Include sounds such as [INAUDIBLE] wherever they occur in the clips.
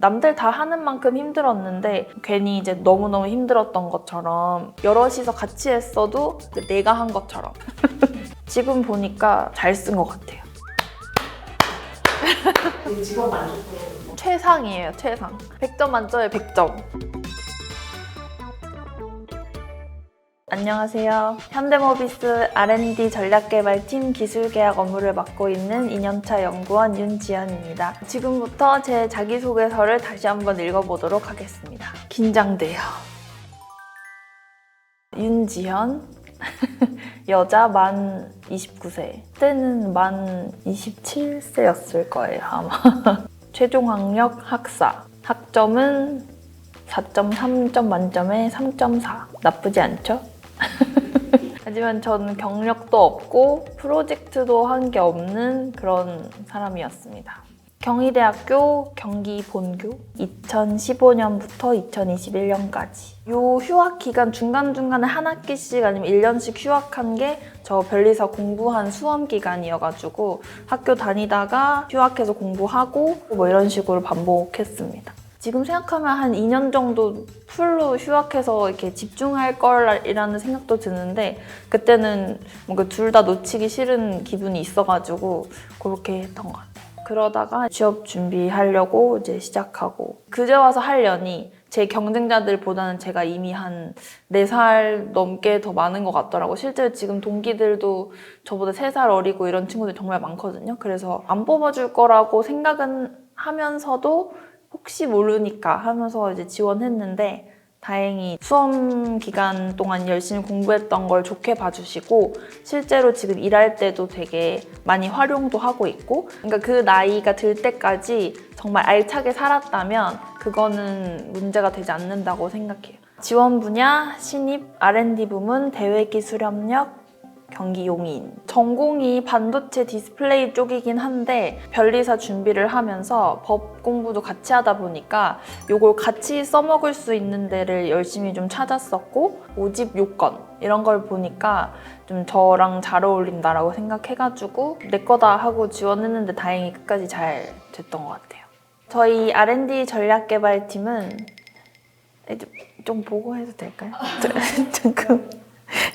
남들 다 하는 만큼 힘들었는데 괜히 이제 너무너무 힘들었던 것처럼 여럿이서 같이 했어도 내가 한 것처럼 [LAUGHS] 지금 보니까 잘 쓴 것 같아요. 그 직업 만족도 최상이에요, 최상. 100점 만점에 100점. 안녕하세요. 현대모비스 R&D 전략개발팀 기술계약 업무를 맡고 있는 2년차 연구원 윤지연입니다. 지금부터 제 자기소개서를 다시 한번 읽어보도록 하겠습니다. 긴장돼요. 윤지현. [LAUGHS] 여자 만 29세. 그때는 만 27세였을 거예요, 아마. [LAUGHS] 최종 학력 학사. 학점은 4.3점 만점에 3.4. 나쁘지 않죠? [LAUGHS] 하지만 저는 경력도 없고 프로젝트도 한 게 없는 그런 사람이었습니다. 경희대학교 경기 본교 2015년부터 2021년까지 요 휴학 기간 중간중간에 한 학기씩 아니면 1년씩 휴학한 게저 변리사 공부한 수험 기간이어가지고 학교 다니다가 휴학해서 공부하고 뭐 이런 식으로 반복했습니다. 지금 생각하면 한 2년 정도 풀로 휴학해서 이렇게 집중할 걸이라는 생각도 드는데 그때는 뭔가 둘 다 놓치기 싫은 기분이 있어가지고 그렇게 했던 것 같아요. 그러다가 취업 준비하려고 이제 시작하고 그제 와서 하려니 제 경쟁자들보다는 제가 이미 한 4살 넘게 더 많은 것 같더라고. 실제로 지금 동기들도 저보다 3살 어리고 이런 친구들 정말 많거든요. 그래서 안 뽑아줄 거라고 생각은 하면서도 혹시 모르니까 하면서 이제 지원했는데 다행히 수험 기간 동안 열심히 공부했던 걸 좋게 봐주시고 실제로 지금 일할 때도 되게 많이 활용도 하고 있고 그러니까 그 나이가 들 때까지 정말 알차게 살았다면 그거는 문제가 되지 않는다고 생각해요. 지원 분야 신입 R&D 부문 대외 기술 협력 경기 용인. 전공이 반도체 디스플레이 쪽이긴 한데 변리사 준비를 하면서 법 공부도 같이 하다 보니까 이걸 같이 써먹을 수 있는 데를 열심히 좀 찾았었고 모집 요건 이런 걸 보니까 좀 저랑 잘 어울린다라고 생각해가지고 내 거다 하고 지원했는데 다행히 끝까지 잘 됐던 것 같아요. 저희 R&D 전략개발팀은 좀- 좀 보고 해도 될까요? [LAUGHS] 잠깐.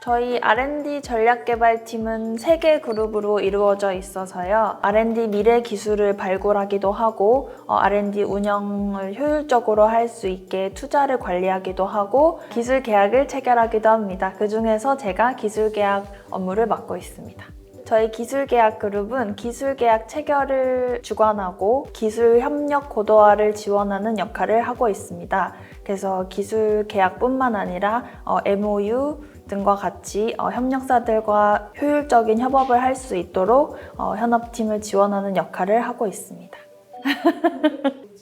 저희 R&D 전략개발팀은 세개 그룹으로 이루어져 있어서요. R&D 미래 기술을 발굴하기도 하고 어, R&D 운영을 효율적으로 할 수 있게 투자를 관리하기도 하고 기술 계약을 체결하기도 합니다. 그 중에서 제가 기술 계약 업무를 맡고 있습니다. 저희 기술계약 그룹은 기술계약 체결을 주관하고 기술 협력 고도화를 지원하는 역할을 하고 있습니다. 그래서 기술계약뿐만 아니라 어, MOU 등과 같이 어, 협력사들과 효율적인 협업을 할 수 있도록 어, 현업팀을 지원하는 역할을 하고 있습니다. [LAUGHS]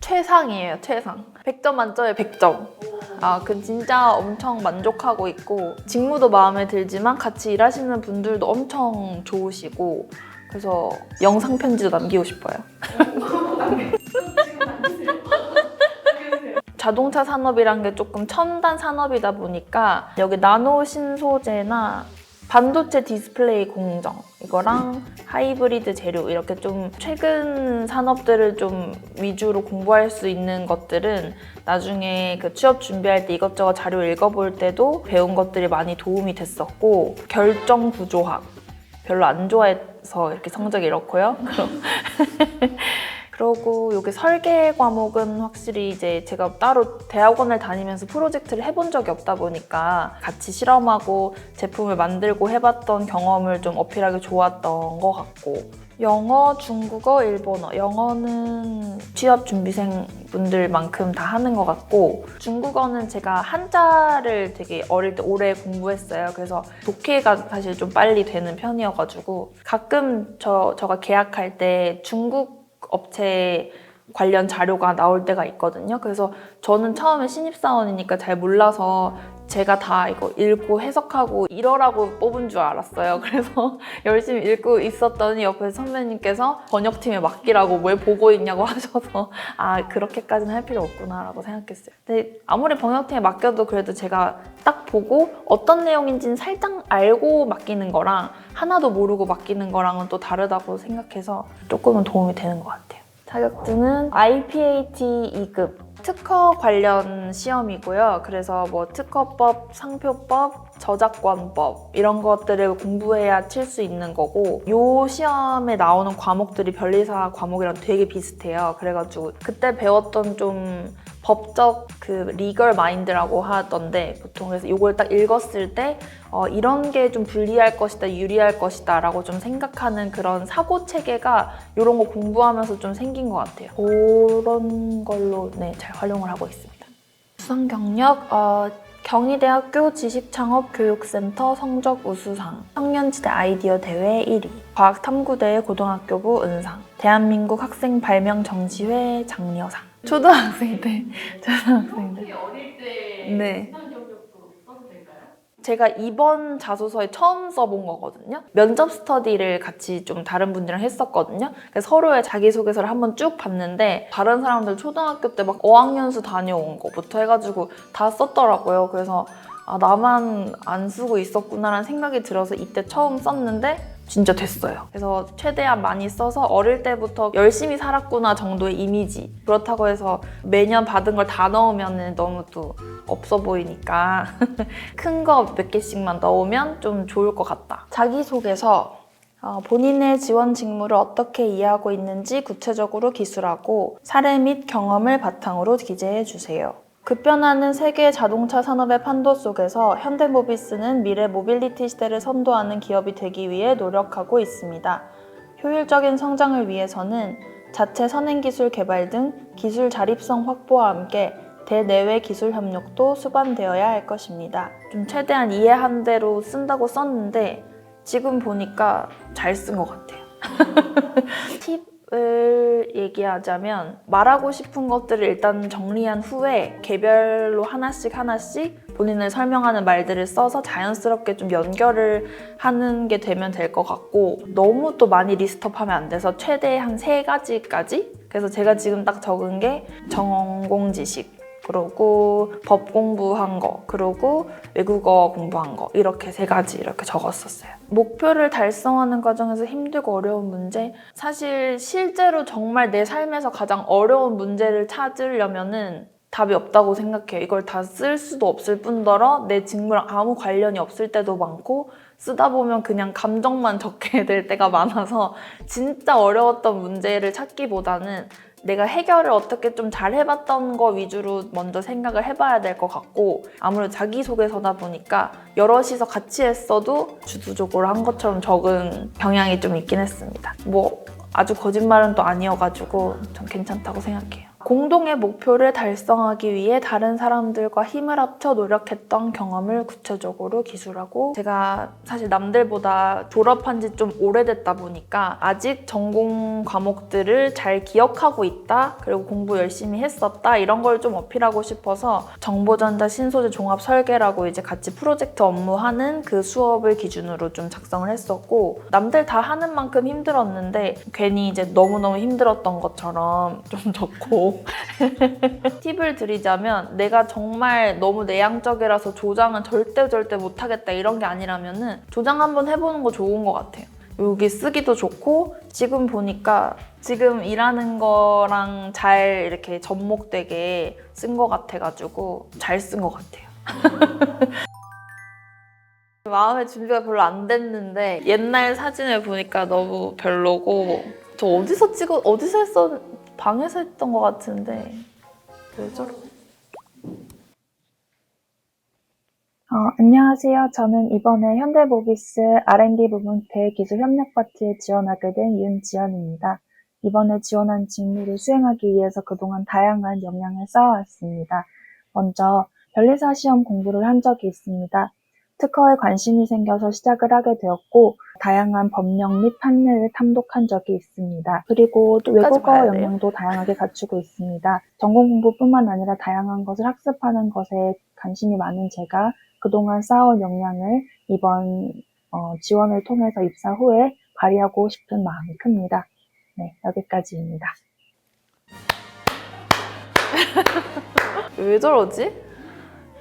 최상이에요, 최상. 100점 만점에 100점. 아, 그 진짜 엄청 만족하고 있고 직무도 마음에 들지만 같이 일하시는 분들도 엄청 좋으시고 그래서 영상 편지도 남기고 싶어요. [LAUGHS] 자동차 산업이란 게 조금 첨단 산업이다 보니까 여기 나노 신소재나 반도체 디스플레이 공정 이거랑 하이브리드 재료 이렇게 좀 최근 산업들을 좀 위주로 공부할 수 있는 것들은 나중에 그 취업 준비할 때 이것저것 자료 읽어볼 때도 배운 것들이 많이 도움이 됐었고 결정 구조학 별로 안 좋아해서 이렇게 성적이 이렇고요. [LAUGHS] 그럼 그러고 여기 설계 과목은 확실히 이제 제가 따로 대학원을 다니면서 프로젝트를 해본 적이 없다 보니까 같이 실험하고 제품을 만들고 해봤던 경험을 좀 어필하기 좋았던 것 같고 영어, 중국어, 일본어. 영어는 취업 준비생 분들만큼 다 하는 것 같고 중국어는 제가 한자를 되게 어릴 때 오래 공부했어요. 그래서 독해가 사실 좀 빨리 되는 편이어가지고 가끔 저 저가 계약할 때 중국 업체 관련 자료가 나올 때가 있거든요. 그래서 저는 처음에 신입사원이니까 잘 몰라서 제가 다 이거 읽고 해석하고 이러라고 뽑은 줄 알았어요. [LAUGHS] 그래서 열심히 읽고 있었더니 옆에 선배님께서 번역팀에 맡기라고 왜 보고 있냐고 하셔서 아 그렇게까지는 할 필요 없구나라고 생각했어요. 근데 아무리 번역팀에 맡겨도 그래도 제가 딱 보고 어떤 내용인지는 살짝 알고 맡기는 거랑 하나도 모르고 맡기는 거랑은 또 다르다고 생각해서 조금은 도움이 되는 것 같아요. 자격증은 IPAT 2급 특허 관련 시험이고요. 그래서 뭐 특허법, 상표법, 저작권법 이런 것들을 공부해야 칠 수 있는 거고 요 시험에 나오는 과목들이 변리사 과목이랑 되게 비슷해요. 그래가지고 그때 배웠던 좀 법적 그 리걸 마인드라고 하던데 보통 그래서 이걸 딱 읽었을 때 어, 이런 게 좀 불리할 것이다, 유리할 것이다 라고 좀 생각하는 그런 사고 체계가 이런 거 공부하면서 좀 생긴 것 같아요. 그런 걸로 네, 잘 활용을 하고 있습니다. 수상 경력, 어, 경희대학교 지식창업교육센터 성적 우수상, 청년지대 아이디어 대회 1위, 과학탐구대회 고등학교부 은상, 대한민국 학생 발명 정시회 장려상. 초등학생 때, 초등학생 때. 혹시 어릴 때 네. 수상 경력도 써도 될까요? 제가 이번 자소서에 처음 써본 거거든요. 면접 스터디를 같이 좀 다른 분들이랑 했었거든요. 그래서 서로의 자기소개서를 한번 쭉 봤는데 다른 사람들 초등학교 때 막 어학연수 다녀온 거부터 해가지고 다 썼더라고요. 그래서 아, 나만 안 쓰고 있었구나라는 생각이 들어서 이때 처음 썼는데 진짜 됐어요. 그래서 최대한 많이 써서 어릴 때부터 열심히 살았구나 정도의 이미지. 그렇다고 해서 매년 받은 걸 다 넣으면 너무 또 없어 보이니까 [LAUGHS] 큰 거 몇 개씩만 넣으면 좀 좋을 것 같다. 자기소개서 어, 본인의 지원 직무를 어떻게 이해하고 있는지 구체적으로 기술하고 사례 및 경험을 바탕으로 기재해 주세요. 급변하는 세계 자동차 산업의 판도 속에서 현대모비스는 미래 모빌리티 시대를 선도하는 기업이 되기 위해 노력하고 있습니다. 효율적인 성장을 위해서는 자체 선행 기술 개발 등 기술 자립성 확보와 함께 대내외 기술 협력도 수반되어야 할 것입니다. 좀 최대한 이해한 대로 쓴다고 썼는데 지금 보니까 잘 쓴 것 같아요. [LAUGHS] 팁 을 얘기하자면 말하고 싶은 것들을 일단 정리한 후에 개별로 하나씩 하나씩 본인을 설명하는 말들을 써서 자연스럽게 좀 연결을 하는 게 되면 될 것 같고 너무 또 많이 리스트업하면 안 돼서 최대 한 세 가지까지? 그래서 제가 지금 딱 적은 게 전공 지식 그리고 법 공부한 거, 그리고 외국어 공부한 거 이렇게 세 가지 이렇게 적었었어요. 목표를 달성하는 과정에서 힘들고 어려운 문제 사실 실제로 정말 내 삶에서 가장 어려운 문제를 찾으려면은 답이 없다고 생각해요. 이걸 다 쓸 수도 없을 뿐더러 내 직무랑 아무 관련이 없을 때도 많고 쓰다 보면 그냥 감정만 적게 [LAUGHS] 될 때가 많아서 진짜 어려웠던 문제를 찾기보다는 내가 해결을 어떻게 좀 잘 해봤던 거 위주로 먼저 생각을 해봐야 될 것 같고 아무래도 자기소개서다 보니까 여럿이서 같이 했어도 주도적으로 한 것처럼 적은 경향이 좀 있긴 했습니다. 뭐 아주 거짓말은 또 아니어가지고 전 괜찮다고 생각해요. 공동의 목표를 달성하기 위해 다른 사람들과 힘을 합쳐 노력했던 경험을 구체적으로 기술하고 제가 사실 남들보다 졸업한 지 좀 오래됐다 보니까 아직 전공 과목들을 잘 기억하고 있다 그리고 공부 열심히 했었다 이런 걸 좀 어필하고 싶어서 정보전자 신소재 종합 설계라고 이제 같이 프로젝트 업무하는 그 수업을 기준으로 좀 작성을 했었고 남들 다 하는 만큼 힘들었는데 괜히 이제 너무너무 힘들었던 것처럼 좀 [LAUGHS] 적고 [LAUGHS] 팁을 드리자면 내가 정말 너무 내향적이라서 조장은 절대 절대 못하겠다 이런 게 아니라면은 조장 한번 해보는 거 좋은 것 같아요. 여기 쓰기도 좋고 지금 보니까 지금 일하는 거랑 잘 이렇게 접목되게 쓴 것 같아가지고 잘 쓴 것 같아요. [LAUGHS] 마음의 준비가 별로 안 됐는데 옛날 사진을 보니까 너무 별로고 저 어디서 찍어 어디서 했어 방에서 했던 것 같은데 왜 저러? 어, 안녕하세요. 저는 이번에 현대모비스 R&D 부분 대기술 협력 파트에 지원하게 된 윤지연입니다. 이번에 지원한 직무를 수행하기 위해서 그동안 다양한 역량을 쌓아왔습니다. 먼저 변리사 시험 공부를 한 적이 있습니다. 특허에 관심이 생겨서 시작을 하게 되었고 다양한 법령 및 판례를 탐독한 적이 있습니다. 그리고 또 외국어. 역량도 다양하게 갖추고 있습니다. 전공 공부뿐만 아니라 다양한 것을 학습하는 것에 관심이 많은 제가 그동안 쌓아온 역량을 이번 어, 지원을 통해서 입사 후에 발휘하고 싶은 마음이 큽니다. 네, 여기까지입니다. [LAUGHS] 왜 저러지?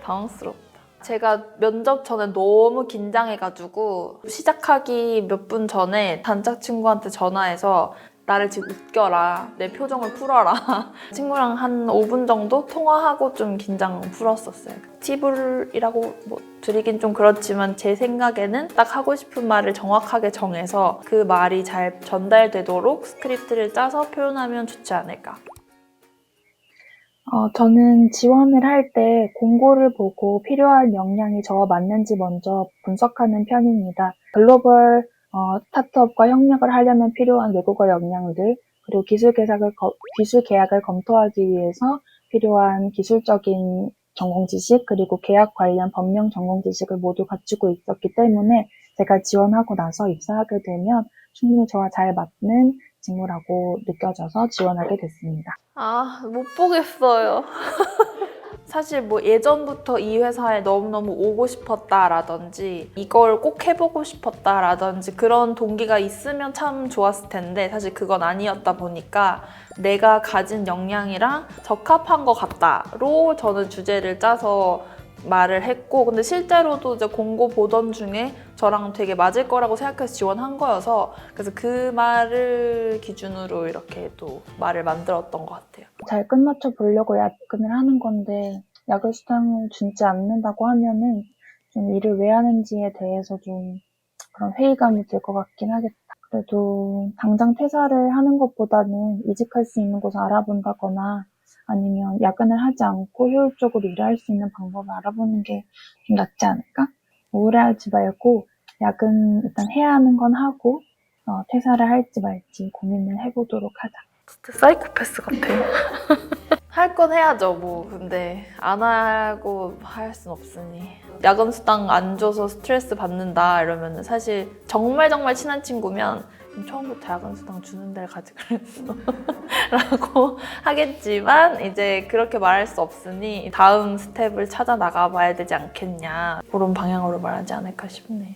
당황스럽다. 제가 면접 전에 너무 긴장해가지고 시작하기 몇 분 전에 단짝 친구한테 전화해서 나를 지금 웃겨라. 내 표정을 풀어라. [LAUGHS] 친구랑 한 5분 정도 통화하고 좀 긴장 풀었었어요. 팁을이라고 뭐 드리긴 좀 그렇지만 제 생각에는 딱 하고 싶은 말을 정확하게 정해서 그 말이 잘 전달되도록 스크립트를 짜서 표현하면 좋지 않을까. 어, 저는 지원을 할 때 공고를 보고 필요한 역량이 저와 맞는지 먼저 분석하는 편입니다. 글로벌 어, 스타트업과 협력을 하려면 필요한 외국어 역량들, 그리고 기술 계약을, 거- 기술 계약을 검토하기 위해서 필요한 기술적인 전공 지식, 그리고 계약 관련 법령 전공 지식을 모두 갖추고 있었기 때문에 제가 지원하고 나서 입사하게 되면 충분히 저와 잘 맞는 직무라고 느껴져서 지원하게 됐습니다. 아, 못 보겠어요. [LAUGHS] 사실 뭐 예전부터 이 회사에 너무너무 오고 싶었다라든지 이걸 꼭 해보고 싶었다라든지 그런 동기가 있으면 참 좋았을 텐데 사실 그건 아니었다 보니까 내가 가진 역량이랑 적합한 것 같다로 저는 주제를 짜서 말을 했고 근데 실제로도 이제 공고 보던 중에 저랑 되게 맞을 거라고 생각해서 지원한 거여서 그래서 그 말을 기준으로 이렇게 또 말을 만들었던 것 같아요. 잘 끝맞춰 보려고 야근을 하는 건데 야근 수당을 주지 않는다고 하면은 좀 일을 왜 하는지에 대해서 좀 그런 회의감이 들 것 같긴 하겠다. 그래도 당장 퇴사를 하는 것보다는 이직할 수 있는 곳을 알아본다거나 아니면 야근을 하지 않고 효율적으로 일할 수 있는 방법을 알아보는 게 좀 낫지 않을까? 우울해하지 말고 야근 일단 해야 하는 건 하고 어, 퇴사를 할지 말지 고민을 해보도록 하자. 진짜 사이코패스 같아요. [LAUGHS] 할 건 해야죠, 뭐. 근데 안 하고 할 순 없으니. 야근 수당 안 줘서 스트레스 받는다 이러면 사실 정말 정말 친한 친구면 처음부터 야근 수당 주는 데를 가지 그랬어. [LAUGHS] 라고 하겠지만 이제 그렇게 말할 수 없으니 다음 스텝을 찾아 나가 봐야 되지 않겠냐. 그런 방향으로 말하지 않을까 싶네요.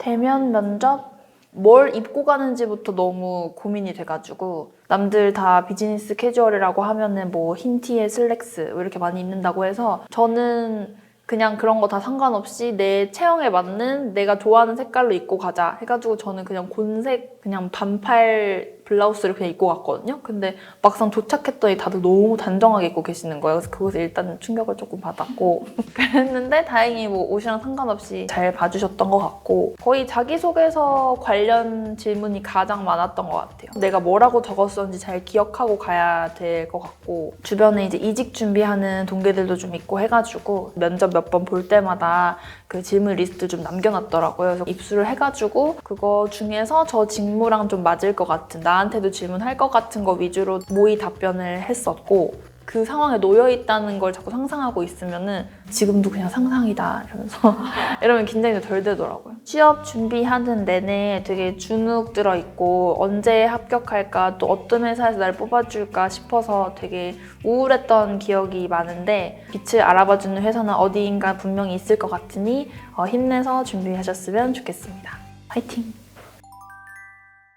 대면 면접 뭘 입고 가는지부터 너무 고민이 돼가지고 남들 다 비즈니스 캐주얼이라고 하면은 뭐 흰 티에 슬랙스 뭐 이렇게 많이 입는다고 해서 저는 그냥 그런 거 다 상관없이 내 체형에 맞는 내가 좋아하는 색깔로 입고 가자 해가지고 저는 그냥 곤색 그냥 반팔 블라우스를 그냥 입고 갔거든요. 근데 막상 도착했더니 다들 너무 단정하게 입고 계시는 거예요. 그래서 그것에 일단 충격을 조금 받았고 [LAUGHS] 그랬는데 다행히 뭐 옷이랑 상관없이 잘 봐주셨던 것 같고 거의 자기소개서 관련 질문이 가장 많았던 것 같아요. 내가 뭐라고 적었었는지 잘 기억하고 가야 될 것 같고 주변에 이제 이직 준비하는 동기들도 좀 있고 해가지고 면접 몇 번 볼 때마다 그 질문 리스트 좀 남겨놨더라고요. 그래서 입수를 해가지고 그거 중에서 저 직무랑 좀 맞을 것 같은 나 한테도 질문할 것 같은 거 위주로 모의 답변을 했었고 그 상황에 놓여 있다는 걸 자꾸 상상하고 있으면은 지금도 그냥 상상이다 이러면서 [LAUGHS] 이러면 긴장이 덜 되더라고요. 취업 준비하는 내내 되게 주눅 들어 있고 언제 합격할까 또 어떤 회사에서 날 뽑아줄까 싶어서 되게 우울했던 기억이 많은데 빛을 알아봐주는 회사는 어디인가 분명히 있을 것 같으니 어, 힘내서 준비하셨으면 좋겠습니다. 화이팅!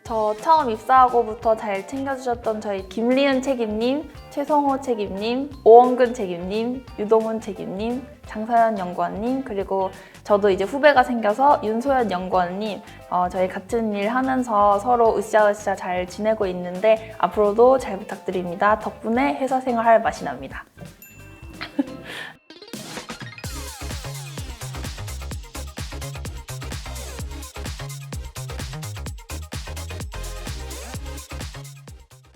저 처음 입사하고부터 잘 챙겨주셨던 저희 김리은 책임님, 최성호 책임님, 오원근 책임님, 유동훈 책임님, 장서연 연구원님, 그리고 저도 이제 후배가 생겨서 윤소연 연구원님, 어, 저희 같은 일 하면서 서로 으쌰으쌰 잘 지내고 있는데 앞으로도 잘 부탁드립니다. 덕분에 회사 생활 할 맛이 납니다.